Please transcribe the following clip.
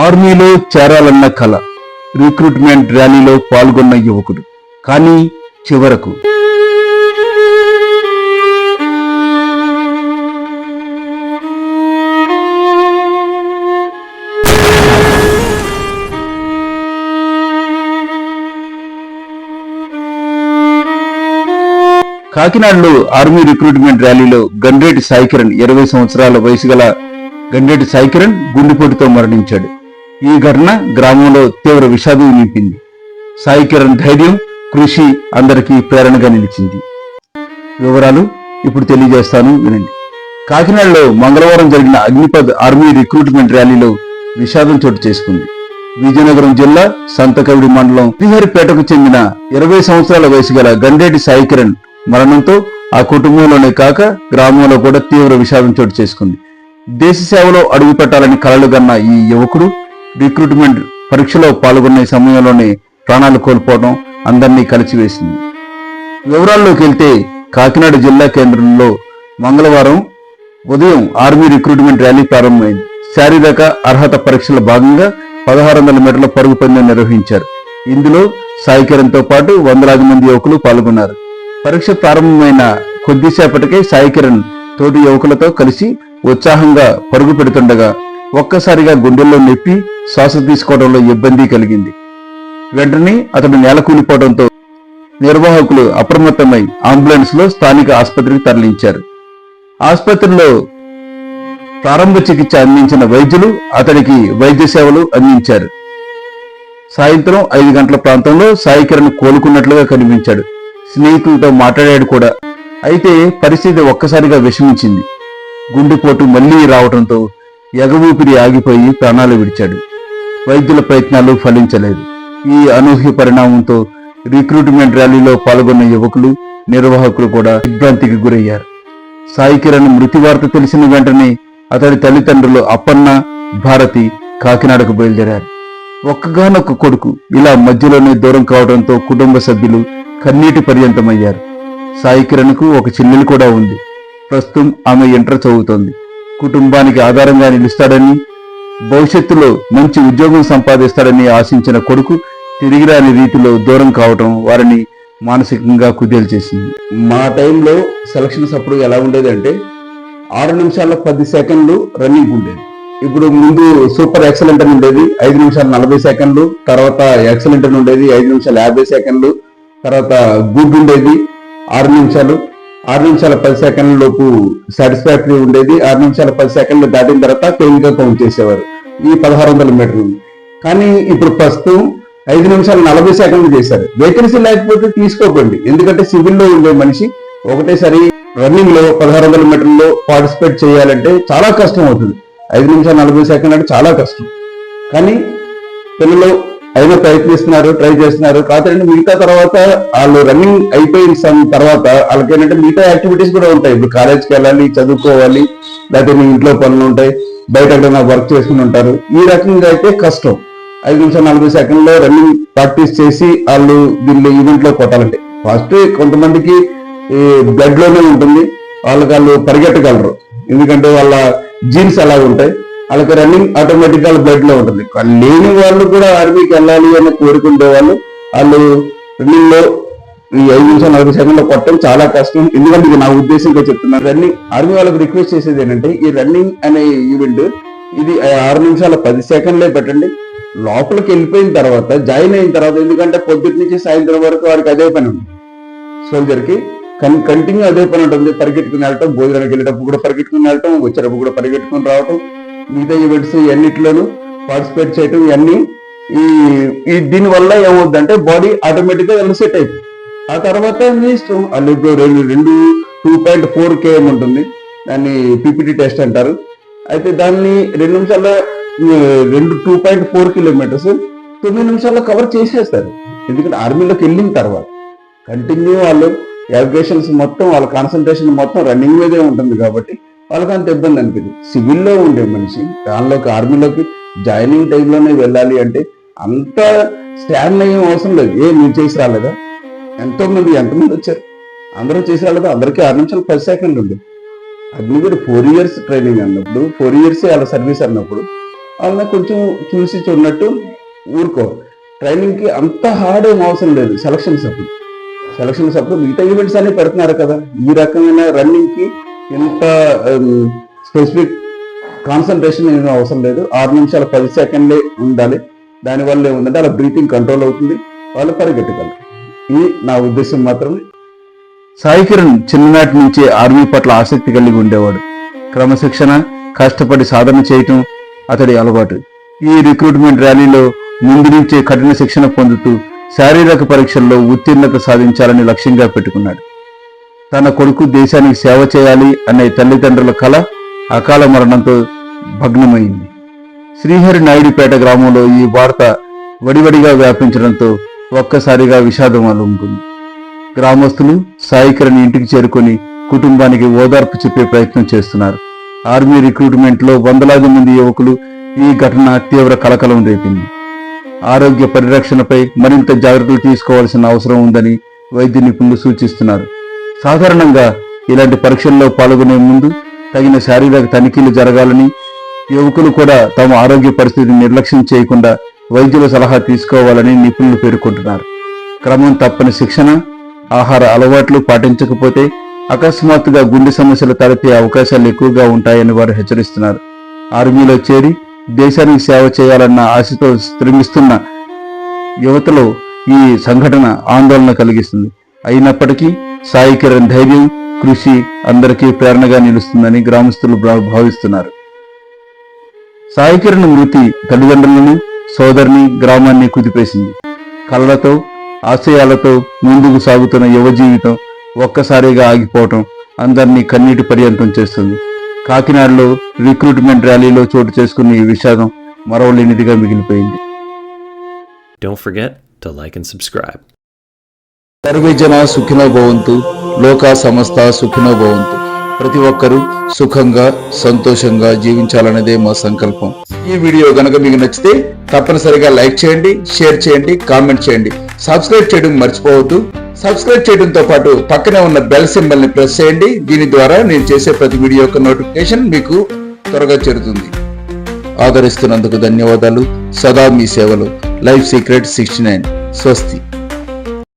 ఆర్మీలో చేరాలన్న కళ రిక్రూట్మెంట్ ర్యాలీలో పాల్గొన్న యువకుడు. కానీ చివరకు కాకినాడలో ఆర్మీ రిక్రూట్మెంట్ ర్యాలీలో గండ్రేటి సాయికిరణ్ ఇరవై సంవత్సరాల వయసు గల గండ్రేటి సాయికిరణ్ గుండెపోటుతో మరణించాడు. ఈ ఘటన గ్రామంలో తీవ్ర విషాదం నింపింది. సాయి కిరణ్ ధైర్యం కృషి అందరికీ ప్రేరణగా నిలిచింది. వివరాలు ఇప్పుడు తెలియజేస్తాను వినండి. కాకినాడలో మంగళవారం జరిగిన అగ్నిపద్ ఆర్మీ రిక్రూట్మెంట్ ర్యాలీలో విషాదం చోటు చేసుకుంది. విజయనగరం జిల్లా సంతకవిడి మండలం శ్రీహరిపేటకు చెందిన ఇరవై సంవత్సరాల వయసు గల గండేటి సాయి కిరణ్ మరణంతో ఆ కుటుంబంలోనే కాక గ్రామంలో కూడా తీవ్ర విషాదం చోటు చేసుకుంది. దేశ సేవలో అడుగు పెట్టాలని కలలుగన్న ఈ యువకుడు రిక్రూట్మెంట్ పరీక్షలో పాల్గొన్న సమయంలోనే ప్రాణాలు కోల్పోవడం అందరినీ కలిచివేసింది వివరాల్లోకి వెళ్తే కాకినాడ జిల్లా కేంద్రంలో మంగళవారం ఉదయం ఆర్మీ రిక్రూట్మెంట్ ర్యాలీ ప్రారంభమైంది. శారీరక అర్హత పరీక్షల భాగంగా పదహారు వందల మీటర్ల పరుగు పందెం నిర్వహించారు. ఇందులో సాయి కిరణ్తో పాటు వందలాది మంది యువకులు పాల్గొన్నారు. పరీక్ష ప్రారంభమైన కొద్దిసేపటికే సాయి కిరణ్ తోటి యువకులతో కలిసి ఉత్సాహంగా పరుగు పెడుతుండగా ఒక్కసారిగా గుండెల్లో నొప్పి శ్వాస తీసుకోవడంలో ఇబ్బంది కలిగింది. వెంటనే అతడు నేల కూలిపోవడంతో నిర్వాహకులు అప్రమత్తమై అంబులెన్స్లో స్థానిక ఆసుపత్రికి తరలించారు. ఆసుపత్రిలో ప్రారంభ చికిత్స అందించిన వైద్యులు అతడికి వైద్య సేవలు అందించారు. సాయంత్రం ఐదు గంటల ప్రాంతంలో సాయి కిరణ్ కోలుకున్నట్లుగా కనిపించాడు. స్నేహితులతో మాట్లాడాడు కూడా. అయితే పరిస్థితి ఒక్కసారిగా విషమించింది. గుండెపోటు మళ్ళీ రావడంతో ఎగవూపిరి ఆగిపోయి ప్రాణాలు విడిచాడు. వైద్యుల ప్రయత్నాలు ఫలించలేదు. ఈ అనూహ్య పరిణామంతో రిక్రూట్మెంట్ ర్యాలీలో పాల్గొన్న యువకులు నిర్వాహకులు కూడా విభ్రాంతికి గురయ్యారు. సాయి కిరణ్ మృతి వార్త తెలిసిన వెంటనే అతడి తల్లిదండ్రులు అప్పన్న భారతి కాకినాడకు బయలుదేరారు. ఒక్కగానొక్క కొడుకు ఇలా మధ్యలోనే దూరం కావడంతో కుటుంబ సభ్యులు కన్నీటి పర్యంతమయ్యారు. సాయి కిరణ్కు ఒక చెల్లెలు కూడా ఉంది. ప్రస్తుతం ఆమె ఇంటర్ చదువుతోంది. కుటుంబానికి ఆధారంగా నిలుస్తాడని భవిష్యత్తులో మంచి ఉద్యోగం సంపాదిస్తాడని ఆశించిన కొడుకు తిరిగి రాని రీతిలో దూరం కావటం వారిని మానసికంగా కుదేలు చేసింది మా టైంలో సెలక్షన్స్ అప్పుడు ఎలా ఉండేది అంటే ఆరు నిమిషాల పది సెకండ్లు రన్నింగ్ ఉండేది. ఇప్పుడు ముందు సూపర్ ఎక్సలెంట్ అని ఉండేది ఐదు నిమిషాలు నలభై సెకండ్లు తర్వాత ఎక్సలెంట్ అని ఉండేది ఐదు నిమిషాలు యాభై సెకండ్లు తర్వాత గుడ్ ఉండేది ఆరు నిమిషాలు. ఆరు నిమిషాల పది సెకండ్ల లోపు సాటిస్ఫాక్టరీ ఉండేది. ఆరు నిమిషాల పది సెకండ్లు దాటిన తర్వాత తేలిగ్గా కౌంట్ చేసేవారు. ఈ పదహారు వందల మీటర్లు. కానీ ఇప్పుడు ప్రస్తుతం ఐదు నిమిషాలు నలభై సెకండ్లు చేశారు. వేకెన్సీ లేకపోతే తీసుకోకండి. ఎందుకంటే సివిల్లో ఉండే మనిషి ఒకటేసారి రన్నింగ్లో పదహారు వందల మీటర్లో పార్టిసిపేట్ చేయాలంటే చాలా కష్టం అవుతుంది. ఐదు నిమిషాలు నలభై సెకండ్ అంటే చాలా కష్టం. కానీ పిల్లలు అయినా ప్రయత్నిస్తున్నారు ట్రై చేస్తున్నారు. కాకపోతే మిగతా తర్వాత వాళ్ళు రన్నింగ్ అయిపోయిన సమ్ తర్వాత వాళ్ళకి ఏంటంటే మిగతా యాక్టివిటీస్ కూడా ఉంటాయి. ఇప్పుడు కాలేజ్కి వెళ్ళాలి చదువుకోవాలి లేకపోతే మీ ఇంట్లో పనులు ఉంటాయి బయట ఎక్కడైనా వర్క్ చేసుకుని ఉంటారు. ఈ రకంగా అయితే కష్టం. ఐదు నిమిషాలు నలభై సెకండ్లో రన్నింగ్ ప్రాక్టీస్ చేసి వాళ్ళు దీనిలో ఈవెంట్లో కొట్టాలంటే. ఫస్ట్ కొంతమందికి బ్లడ్లోనే ఉంటుంది. వాళ్ళకి వాళ్ళు పరిగెట్టగలరు ఎందుకంటే వాళ్ళ జీన్స్ అలా ఉంటాయి వాళ్ళకి రన్నింగ్ ఆటోమేటిక్గా బ్లడ్లో ఉంటుంది లేని వాళ్ళు కూడా ఆర్మీకి వెళ్ళాలి అని కోరుకుంటే వాళ్ళు వాళ్ళు రన్నింగ్లో ఈ ఐదు నిమిషాలు నలభై సెకండ్లో కొట్టడం చాలా కష్టం. ఎందుకంటే ఇది నా ఉద్దేశంగా చెప్తున్నాను రన్నింగ్ ఆర్మీ వాళ్ళకి రిక్వెస్ట్ చేసేది ఏంటంటే ఈ రన్నింగ్ అనే ఈవెంట్ ఇది ఆరు నిమిషాల పది సెకండ్లే పెట్టండి. లోపలికి వెళ్ళిపోయిన తర్వాత జాయిన్ అయిన తర్వాత ఎందుకంటే పొద్దుటి నుంచి సాయంత్రం వరకు వారికి అదే పని ఉంది. సోల్జర్కి కంటిన్యూ అదే పని ఉంటుంది. పరిగెట్టుకుని వెళ్ళటం భోజనానికి వెళ్ళేటప్పుడు కూడా పరిగెట్టుకుని వెళ్ళటం వచ్చేటప్పుడు కూడా పరిగెట్టుకుని రావటం. మిగతా ఈవెంట్స్ ఇవన్నిటిలోనూ పార్టిసిపేట్ చేయటం ఇవన్నీ ఈ ఈ దీని వల్ల ఏమవుద్దంటే బాడీ ఆటోమేటిక్గా సెట్ అయిపోతుంది. ఆ తర్వాత మీ ఇష్టం వాళ్ళు ఇప్పుడు రెండు రెండు టూ పాయింట్ ఫోర్ కేఎం ఉంటుంది. దాన్ని పిపిటి టెస్ట్ అంటారు. అయితే దాన్ని రెండు నిమిషాల్లో రెండు టూ పాయింట్ ఫోర్ కిలోమీటర్స్ తొమ్మిది నిమిషాల్లో కవర్ చేసేస్తారు. ఎందుకంటే ఆర్మీలోకి వెళ్ళిన తర్వాత కంటిన్యూ వాళ్ళు యావిగేషన్స్ మొత్తం వాళ్ళ కాన్సన్ట్రేషన్ మొత్తం రన్నింగ్ మీదే ఉంటుంది కాబట్టి వాళ్ళకి అంత ఇబ్బంది అనిపించింది సివిల్లో ఉండే మనిషి దానిలోకి ఆర్మీలోకి జాయినింగ్ టైంలోనే వెళ్ళాలి అంటే అంత స్టాండ్ ఏం అవసరం లేదు. ఏ నువ్వు చేసి రాలేదా? ఎంతో మంది ఎంతమంది వచ్చారు. అందరూ చేసి రాలేదా? అందరికీ ఆరు నిమిషాలు పది సెకండ్లు ఉంది. అగ్నివీర్ ఫోర్ ఇయర్స్ ట్రైనింగ్ అన్నప్పుడు ఫోర్ ఇయర్స్ వాళ్ళ సర్వీస్ అన్నప్పుడు వాళ్ళని కొంచెం చూసి చూడనట్టు ఊరుకో. ట్రైనింగ్కి అంత హార్డ్ ఏం అవసరం లేదు. సెలక్షన్స్ అప్పుడు. సెలక్షన్స్ అప్పుడు మిగతా ఈవెంట్స్ అన్ని పెడుతున్నారు కదా. ఈ రకమైన రన్నింగ్కి ఇంత um, స్పెసిఫిక్ కాన్సన్ట్రేషన్ ఏమీ అవసరం లేదు. ఆరు నిమిషాలు పది సెకండ్లే ఉండాలి. దానివల్ల ఏముందంటే అలా బ్రీతింగ్ కంట్రోల్ అవుతుంది. వాళ్ళు పరిగెట్టగలరు ఇది నా ఉద్దేశం మాత్రమే. సాయి కిరణ్ చిన్ననాటి నుంచే ఆర్మీ పట్ల ఆసక్తి కలిగి ఉండేవాడు. క్రమశిక్షణ కష్టపడి సాధన చేయటం అతడి అలవాటు. ఈ రిక్రూట్మెంట్ ర్యాలీలో ముందు నుంచే కఠిన శిక్షణ పొందుతూ శారీరక పరీక్షల్లో ఉత్తీర్ణత సాధించాలని లక్ష్యంగా పెట్టుకున్నాడు. తన కొడుకు దేశానికి సేవ చేయాలి అనే తల్లిదండ్రుల కల అకాల మరణంతో భగ్నమైంది. శ్రీహరి నాయుడిపేట గ్రామంలో ఈ వార్త వడివడిగా వ్యాపించడంతో ఒక్కసారిగా విషాదం అలుముకుంది. గ్రామస్తులు సాయి ఇంటికి చేరుకొని కుటుంబానికి ఓదార్పు చెప్పే ప్రయత్నం చేస్తున్నారు. ఆర్మీ రిక్రూట్మెంట్లో వందలాది మంది యువకులు ఈ ఘటన తీవ్ర కలకలం రేపింది. ఆరోగ్య పరిరక్షణపై మరింత జాగ్రత్తలు తీసుకోవాల్సిన అవసరం ఉందని వైద్య నిపుణులు సూచిస్తున్నారు. సాధారణంగా ఇలాంటి పరీక్షల్లో పాల్గొనే ముందు తగిన శారీరక తనిఖీలు జరగాలని యువకులు కూడా తమ ఆరోగ్య పరిస్థితిని నిర్లక్ష్యం చేయకుండా వైద్యుల సలహా తీసుకోవాలని నిపుణులు పేర్కొంటున్నారు. క్రమం తప్పని శిక్షణ ఆహార అలవాట్లు పాటించకపోతే అకస్మాత్తుగా గుండె సమస్యలు తలెత్తే అవకాశాలు ఎక్కువగా ఉంటాయని వారు హెచ్చరిస్తున్నారు. ఆర్మీలో చేరి దేశానికి సేవ చేయాలన్న ఆశతో శ్రమిస్తున్న యువతలో ఈ సంఘటన ఆందోళన కలిగిస్తుంది. అయినప్పటికీ సాయి కిరణ్ ధైర్యం కృషి అందరికీ ప్రేరణగా నిలుస్తుందని గ్రామస్తులు భావిస్తున్నారు. సాయి కిరణ్ మృతి తల్లిదండ్రులను సోదరిని గ్రామాన్ని కుదిపేసింది. కళ్ళతో ఆశయాలతో ముందుకు సాగుతున్న యువ జీవితం ఒక్కసారిగా ఆగిపోవటం అందరినీ కన్నీటి పర్యంతం చేస్తుంది. కాకినాడలో రిక్రూట్మెంట్ ర్యాలీలో చోటు చేసుకున్న ఈ విషాదం మరవలేనిదిగా మిగిలిపోయింది. Don't forget to like and subscribe. సర్వే జన సుఖినో భవంతు లోక సమస్త సుఖినో భవంతు. ప్రతి ఒక్కరూ సుఖంగా సంతోషంగా జీవించాలనేదే మా సంకల్పం. ఈ వీడియో గనక మీకు నచ్చితే తప్పనిసరిగా లైక్ చేయండి షేర్ చేయండి కామెంట్ చేయండి. సబ్స్క్రైబ్ చేయడం మర్చిపోవద్దు. సబ్స్క్రైబ్ చేయడంతో పాటు పక్కనే ఉన్న బెల్ సింబల్ని ప్రెస్ చేయండి. దీని ద్వారా నేను చేసే ప్రతి వీడియో యొక్క నోటిఫికేషన్ మీకు త్వరగా చేరుతుంది. ఆదరిస్తున్నందుకు ధన్యవాదాలు. సదా మీ సేవలు. Life secret sixty nine. స్వస్తి.